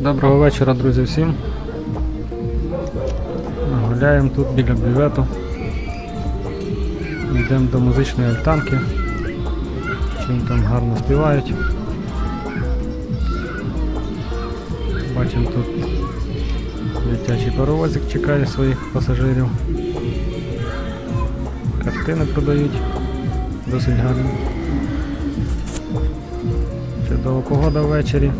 Доброго вечора, друзі, всім. Гуляємо тут біля бювету. Йдемо до музичної альтанки. Чим там гарно співають. Бачимо тут дитячий паровозик чекає своїх пасажирів. Картини продають. Досить гарно. Чудова погода ввечері.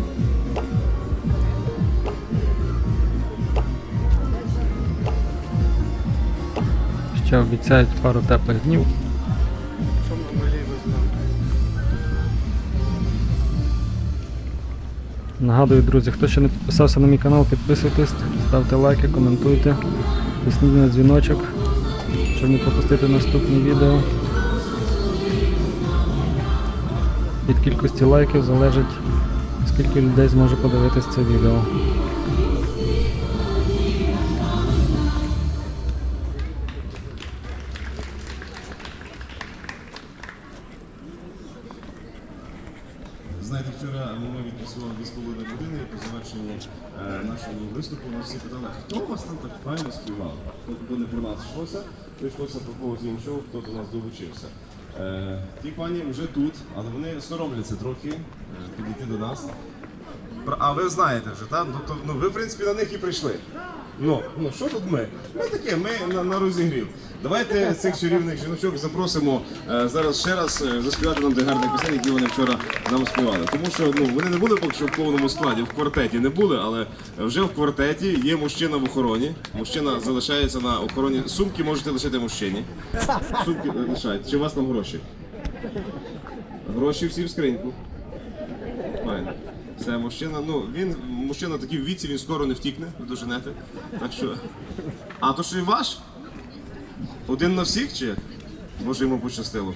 Ще обіцяють пару теплих днів. Нагадую, друзі, хто ще не підписався на мій канал, підписуйтесь, ставте лайки, коментуйте, тисніть на дзвіночок, щоб не пропустити наступні відео. Від кількості лайків залежить, скільки людей зможе подивитись це відео. Знаєте, вчора ми відпрацювали 2,5 години по завершенню е, нашого виступу. Нас всі питали, хто у вас там так файно співав? Тобто не про нас йшлося, то йшлося про когось іншого, хто до нас долучився. Е, ті пані вже тут, але вони соромляться трохи е, підійти до нас. А ви знаєте вже, так? Ну, то, ну, ви, в принципі, на них і прийшли. Ну, ну що тут ми? Ми таке, ми на, на розігрів. Давайте цих чарівних жіночок запросимо е, зараз ще раз е, заспівати нам де гарних пісень, які вони вчора нам співали. Тому що ну, вони не були поки що в повному складі, в квартеті не були, але вже в квартеті є мужчина в охороні. Мужчина залишається на охороні. Сумки можете лишити мужчині. Сумки е, лишайте. Чи у вас там гроші? Гроші всі в скриньку. Це мужчина, ну він мужчина такий в віці, він скоро не втікне, ви доженете. Так що. А то що і ваш? Один на всіх чи? Може йому пощастило.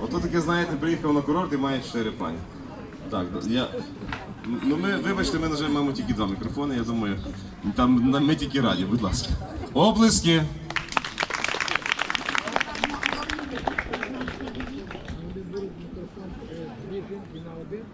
Ото таке, знаєте, приїхав на курорт і має чотири пані. Так, я. Ну ми, вибачте, ми, на маємо тільки два мікрофони, я думаю, там ми тільки раді, будь ласка. Оплески! Усе,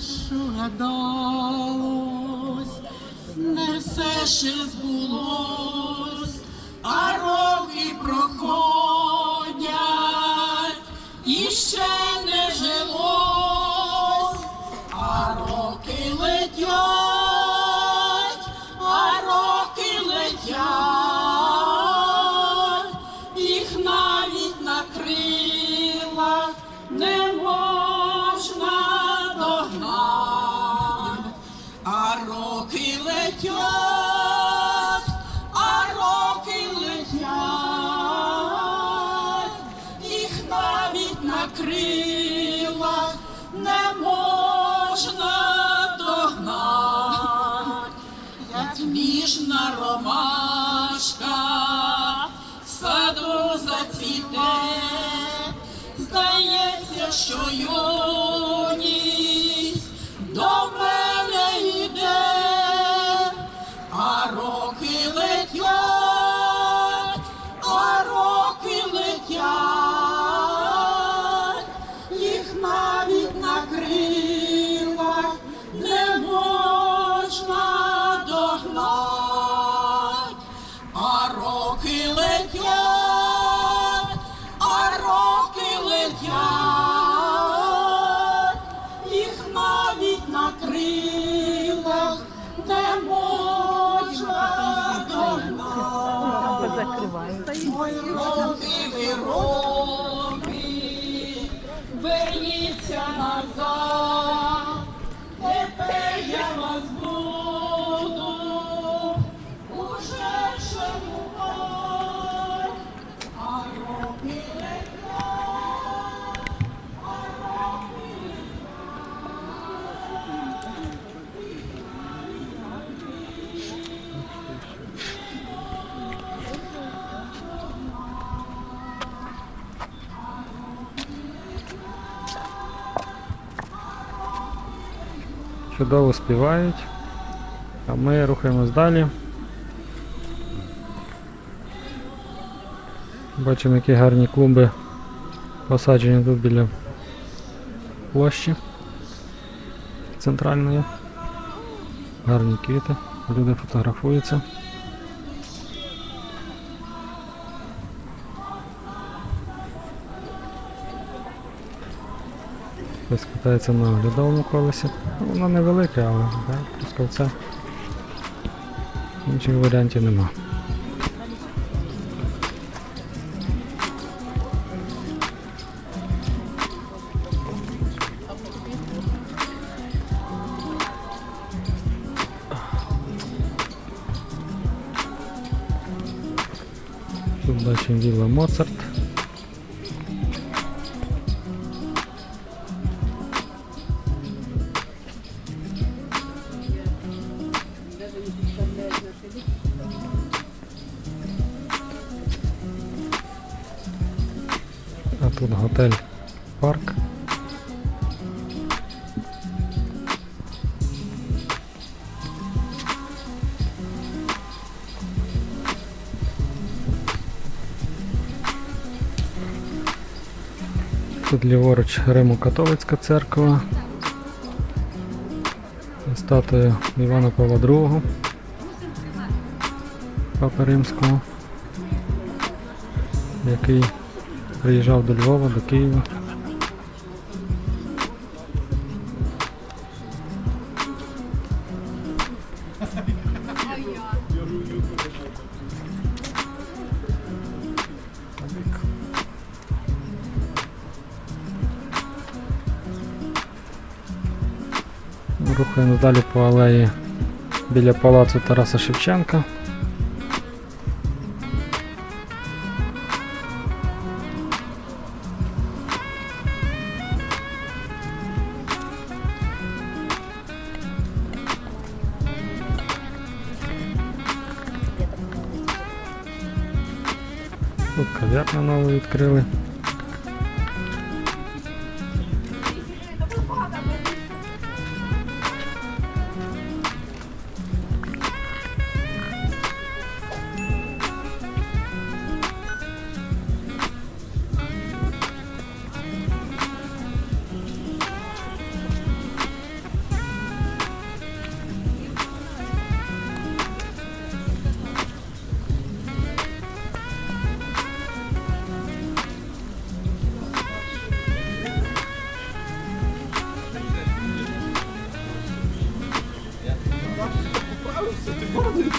що гадалось, не все ще збулось, а роки проходять, ромашка в саду зацвіте, здається, що юність до мене йде, а роки летять, а роки летять, їх навіть Чудово співають. А ми рухаємось далі. Бачимо, які гарні клумби посаджені тут біля площі центральної. Гарні квіти, люди фотографуються. Хтось катається на оглядовому колесі. Ну, воно невелике, але да, трускавця. Інших варіантів нема. Тут бачимо вілла Моцарт. Тут готель парк. Тут ліворуч Римо-католицька церква. Статуя Івана Павла II. Папи Римського, який приїжджав до Львова, до Києва. Рухаємось далі по алеї біля палацу Тараса Шевченка. Тут кав'ярню нову відкрили.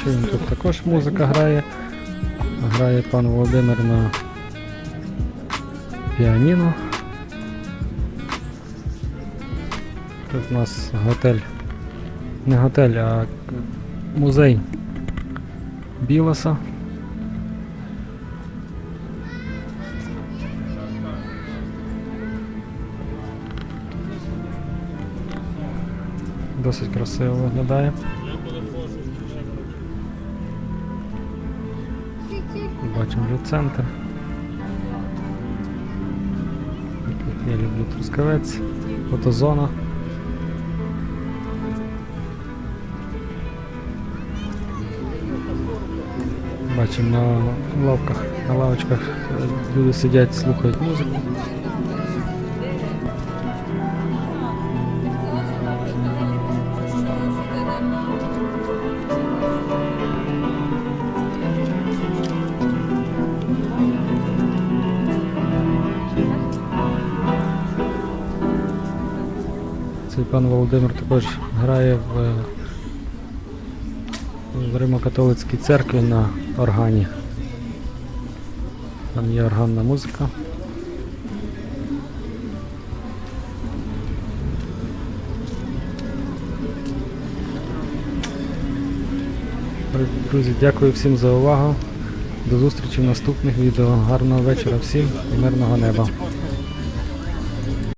Чуємо, тут також музика грає. Грає пан Володимир на піаніно. Тут у нас готель. Не готель, а музей Білоса. Досить красиво виглядає. Бачимо центр. Тут я люблю трускавець, фотозона. Бачимо на лавках, на лавочках е, люди сидять, слухають музику. Цей пан Володимир також грає в, в Римо-католицькій церкві на органі. Там є органна музика. Друзі, дякую всім за увагу. До зустрічі в наступних відео. Гарного вечора всім і мирного неба.